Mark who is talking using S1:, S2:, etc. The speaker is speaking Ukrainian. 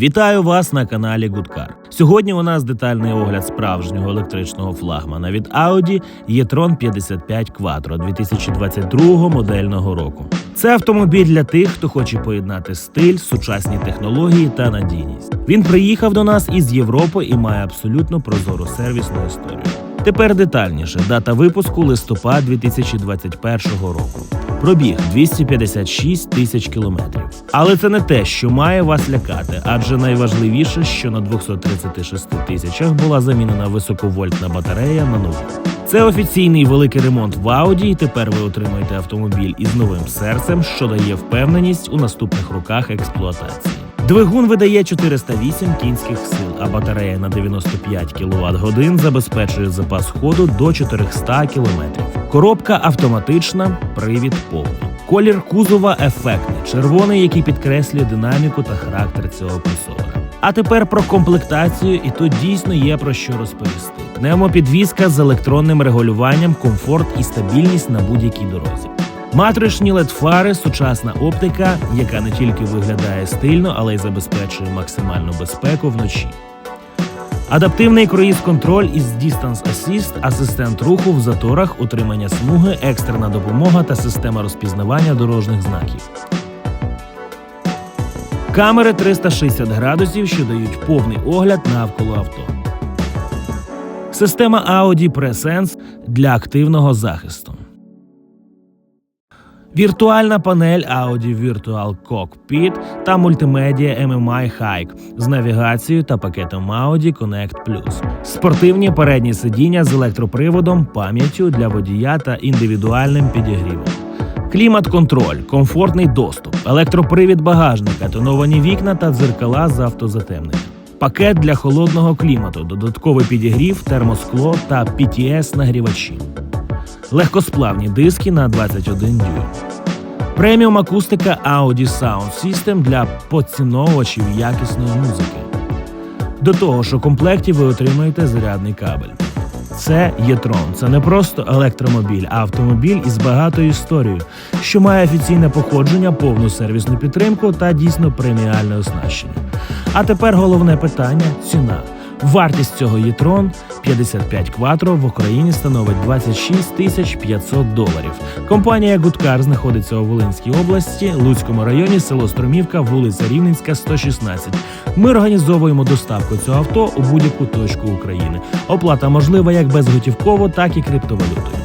S1: Вітаю вас на каналі Гудкар. Сьогодні у нас детальний огляд справжнього електричного флагмана від Audi e-tron 55 Quattro 2022 модельного року. Це автомобіль для тих, хто хоче поєднати стиль, сучасні технології та надійність. Він приїхав до нас із Європи і має абсолютно прозору сервісну історію. Тепер детальніше дата випуску листопад 2021 року. Пробіг 256 тисяч кілометрів. Але це не те, що має вас лякати, адже найважливіше, що на 236 тисячах була замінена високовольтна батарея на нову. Це офіційний великий ремонт в Audi, і тепер ви отримаєте автомобіль із новим серцем, що дає впевненість у наступних роках експлуатації. Двигун видає 408 кінських сил, а батарея на 95 кВт годин забезпечує запас ходу до 400 км. Коробка автоматична, привід повний. Колір кузова ефектний, червоний, який підкреслює динаміку та характер цього кросовера. А тепер про комплектацію, і тут дійсно є про що розповісти. Пневмопідвізка з електронним регулюванням, комфорт і стабільність на будь-якій дорозі. Матричні LED-фари, сучасна оптика, яка не тільки виглядає стильно, але й забезпечує максимальну безпеку вночі. Адаптивний круїз-контроль із Distance Assist, асистент руху в заторах, утримання смуги, екстрена допомога та система розпізнавання дорожніх знаків. Камери 360 градусів, що дають повний огляд навколо авто. Система Audi Presense для активного захисту. Віртуальна панель Audi Virtual Cockpit та мультимедіа MMI Hike з навігацією та пакетом Audi Connect Plus. Спортивні передні сидіння з електроприводом, пам'яттю для водія та індивідуальним підігрівом. Клімат-контроль, комфортний доступ, електропривід багажника, тоновані вікна та дзеркала з автозатемненням. Пакет для холодного клімату, додатковий підігрів, термоскло та PTS нагрівачі легкосплавні диски на 21 дюйм. Преміум акустика Audi Sound System для поціновувачів якісної музики. До того ж, у комплекті ви отримаєте зарядний кабель. Це e-tron. Це не просто електромобіль, а автомобіль із багатою історією, що має офіційне походження, повну сервісну підтримку та дійсно преміальне оснащення. А тепер головне питання ціна. Вартість цього e-tron 55 кватро в Україні становить 26 тисяч 500 доларів. Компанія Гудкар знаходиться у Волинській області, Луцькому районі, село Стромівка, вулиця Рівненська, 116. Ми організовуємо доставку цього авто у будь-яку точку України. Оплата можлива як безготівково, так і криптовалютою.